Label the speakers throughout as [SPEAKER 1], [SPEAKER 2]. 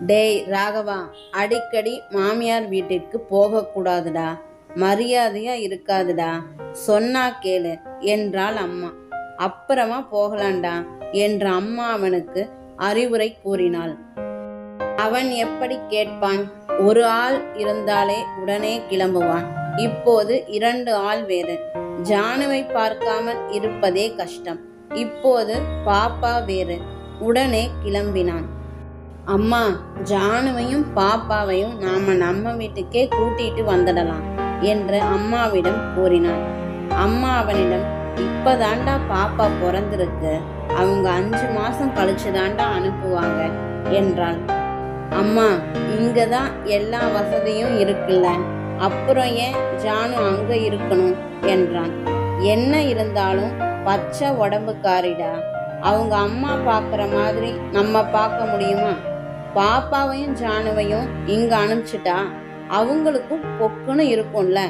[SPEAKER 1] டேய் ராகவா அடிக்கடி மாமியார் வீட்டிற்கு போகக்கூடாதுடா. மரியாதையா இருக்காதுடா. சொன்னா கேளு என்றாள் அம்மா. அப்புறமா போகலாம்டா என்ற அம்மா அவனுக்கு அறிவுரை கூறினாள். அவன் எப்படி கேட்பான்? ஒரு ஆள் இருந்தாலே உடனே கிளம்புவான். இப்போது இரண்டு ஆள் வேறு. ஜானுவை பார்க்காமல் இருப்பதே கஷ்டம். இப்போது பாப்பா வேறு. உடனே கிளம்பினான். அம்மா ஜானுவையும் பாப்பாவையும் நாம நம்ம வீட்டுக்கே கூட்டிட்டு வந்துடலாம் என்று அம்மாவிடம் கூறினான். அம்மா அவனிடம் இப்பதாண்டா பாப்பா பிறந்திருக்கு. அவங்க அஞ்சு மாசம் கழிச்சு தாண்டா அனுப்புவாங்க என்றாள். அம்மா இங்க தான் எல்லா வசதியும் இருக்குல்ல. அப்புறம் ஏன் ஜானு அங்க இருக்கணும்? என்றான். என்ன இருந்தாலும் பச்சை உடம்புக்காரிடா. அவங்க அம்மா பார்க்குற மாதிரி நம்ம பார்க்க முடியுமா? பாப்பாவையும் ஜானுவையும் இங்க அனுப்பிச்சிட்டா அவங்களுக்கும் பொக்குன்னு இருக்கும்ல.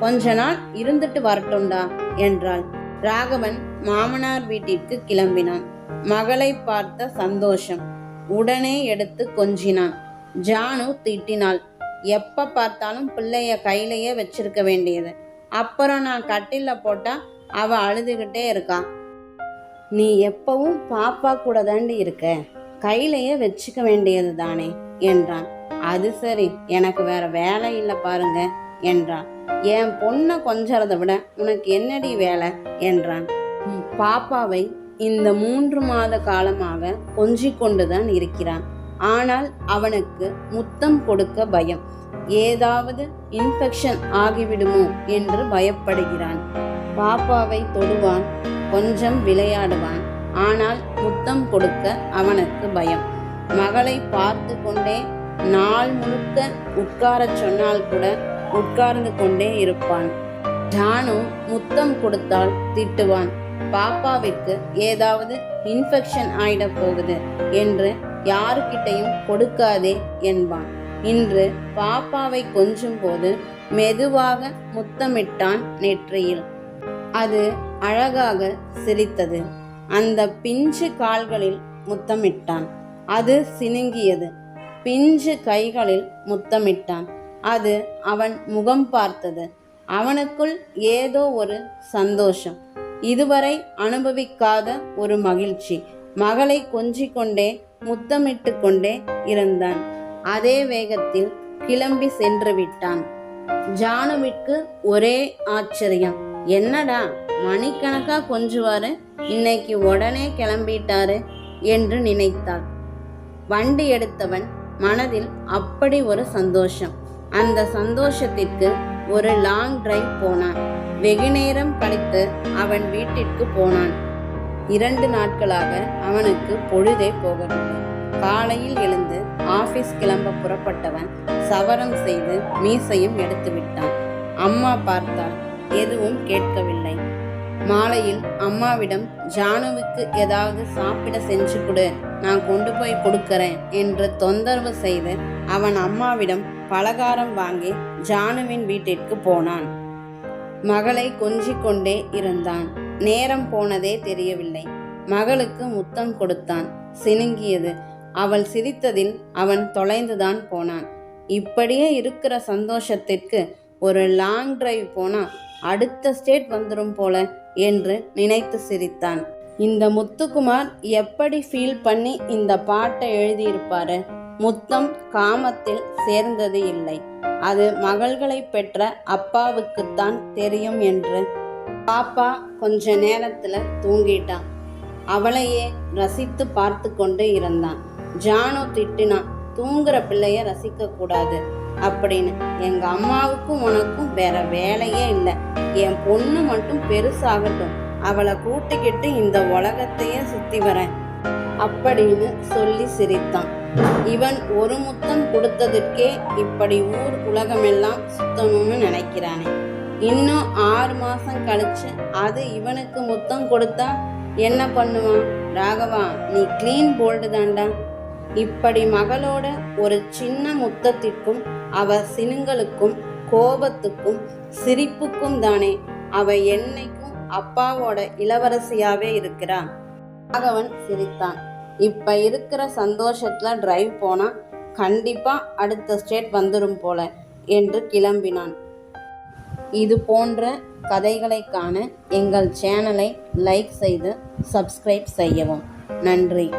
[SPEAKER 1] கொஞ்ச நாள் இருந்துட்டு வரட்டும்டா என்றாள். ராகவன் மாமனார் வீட்டிற்கு கிளம்பினான். மகளை பார்த்த சந்தோஷம். உடனே எடுத்து கொஞ்சினான். ஜானு திட்டினாள். எப்ப பார்த்தாலும் பிள்ளைய கையிலேயே வச்சிருக்க வேண்டியது. அப்புறம் நான் கட்டில போட்டா அவ அழுதுகிட்டே இருக்கா. நீ எப்பவும் பாப்பா கூட தாண்டி இருக்க. கையிலேயே வச்சுக்க வேண்டியது தானே என்றான். அது சரி எனக்கு வேற வேலை இல்லை பாருங்க என்றான். என் பொண்ணை கொஞ்சறதை விட உனக்கு என்னடி வேலை என்றான். பாப்பாவை இந்த மூன்று மாத காலமாக கொஞ்சிக் கொண்டுதான் இருக்கிறான். ஆனால் அவனுக்கு முத்தம் கொடுக்க பயம். ஏதாவது இன்ஃபெக்ஷன் ஆகிவிடுமோ என்று பயப்படுகிறான். பாப்பாவை தொடுவான் கொஞ்சம் விளையாடுவான். ஆனால் முத்தம் கொடுக்க அவனுக்கு பயம். மகளை பார்த்து கொண்டே நாள் முழுக்க உட்காரச் சொன்னால் கூட உட்கார்ந்து கொண்டே இருப்பான். ஜானு முத்தம் கொடுத்தால் திட்டுவான். பாப்பாவிற்கு ஏதாவது இன்ஃபெக்ஷன் ஆயிடப் போகுது என்று யாருக்கிட்டையும் கொடுக்காதே என்பான். இன்று பாப்பாவை கொஞ்சும் போது மெதுவாக முத்தமிட்டான் நெற்றியில். அது அழகாக சிரித்தது. அந்த பிஞ்சு கால்களில் முத்தமிட்டான். அது சினுங்கியது. பிஞ்சு கைகளில் முத்தமிட்டான். அது அவன் முகம் பார்த்தது. அவனுக்குள் ஏதோ ஒரு சந்தோஷம். இதுவரை அனுபவிக்காத ஒரு மகிழ்ச்சி. மகளை கொஞ்சிக்கொண்டே முத்தமிட்டு கொண்டே இருந்தான். அதே வேகத்தில் கிளம்பி சென்று விட்டான். ஜானுவிற்கு ஒரே ஆச்சரியம். என்னடா? மணிக்கணக்காக கொஞ்சுவாரு. இன்னைக்கு உடனே கிளம்பிட்டாரு என்று நினைத்தாள். வண்டி எடுத்தவன் மனதில் அப்படி ஒரு சந்தோஷம். அந்த சந்தோஷத்திற்கு ஒரு லாங் டிரைவ் போனான். வெகு நேரம் கழித்து அவன் வீட்டிற்கு போனான். இரண்டு நாட்களாக அவனுக்கு பொழுதே போகவில்லை. காலையில் எழுந்து ஆபீஸ் கிளம்ப புறப்பட்டவன் சவரம் செய்து மீசையும் எடுத்து விட்டான் அம்மா பார்த்தாள் எதுவும் கேட்கவில்லை. மாலையில் அம்மாவிடம் ஜானுவுக்கு ஏதாவது சாப்பிட செஞ்சு கொடு நான் கொண்டு போய் கொடுக்கறேன் என்று தொந்தரவு செய்து அவன் அம்மாவிடம் பலகாரம் வாங்கி ஜானுவின் வீட்டிற்கு போனான். மகளை கொஞ்சிக் கொண்டே இருந்தான். நேரம் போனதே தெரியவில்லை. மகளுக்கு முத்தம் கொடுத்தான். சினுங்கியது. அவள் சிரித்ததில் அவன் தொலைந்துதான் போனான். இப்படியே இருக்கிற சந்தோஷத்திற்கு ஒரு லாங் டிரைவ் போனால் அடுத்த ஸ்டேட் வந்துடும் போல என்று நினைத்து சிரித்தான். இந்த முத்துக்குமார் எப்படி ஃபீல் பண்ணி இந்த பாட்டை எழுதியிருப்பாரு? முத்தம் காமத்தில் சேர்ந்தது இல்லை. அது மகள்களை பெற்ற அப்பாவுக்குத்தான் தெரியும் என்று. பாப்பா கொஞ்ச நேரத்துல தூங்கிட்டான் அவளையே ரசித்து பார்த்து கொண்டு இருந்தான். ஜானு திட்டினான் தூங்குற பிள்ளைய ரசிக்க கூடாது அப்படின்னு. எங்க அம்மாவுக்கும் உனக்கும் வேற வேலையே இல்லை. என் பொண்ணு மட்டும் பெருசாகட்டும். அவளை கூட்டிக்கிட்டு இந்த உலகத்தையே சுத்தி வரேன். அப்படின்னு சொல்லி சிரித்தான். இவன் ஒரு முத்தம் கொடுத்ததற்கே இப்படி ஊர் உலகமெல்லாம் சுத்தணும்னு நினைக்கிறானே. இன்னும் ஆறு மாசம் கழிச்சு அது இவனுக்கு முத்தம் கொடுத்தா என்ன பண்ணுவான்? ராகவா நீ க்ளீன் போல்டு தாண்டா. இப்படி மகளோட ஒரு சின்ன முத்தத்திற்கும் அவ சினுங்களுக்கும் கோபத்துக்கும் சிரிப்புக்கும் தானே அவ என்னைக்கும் அப்பாவோட இளவரசியாவே இருக்கிறான். ராகவன் சிரித்தான். இப்ப இருக்கிற சந்தோஷத்துல டிரைவ் போனா கண்டிப்பாக அடுத்த ஸ்டேட் வந்துடும் போல என்று கிளம்பினான். இது போன்ற கதைகளை காண எங்கள் சேனலை லைக் செய்து சப்ஸ்கிரைப் செய்யவும். நன்றி.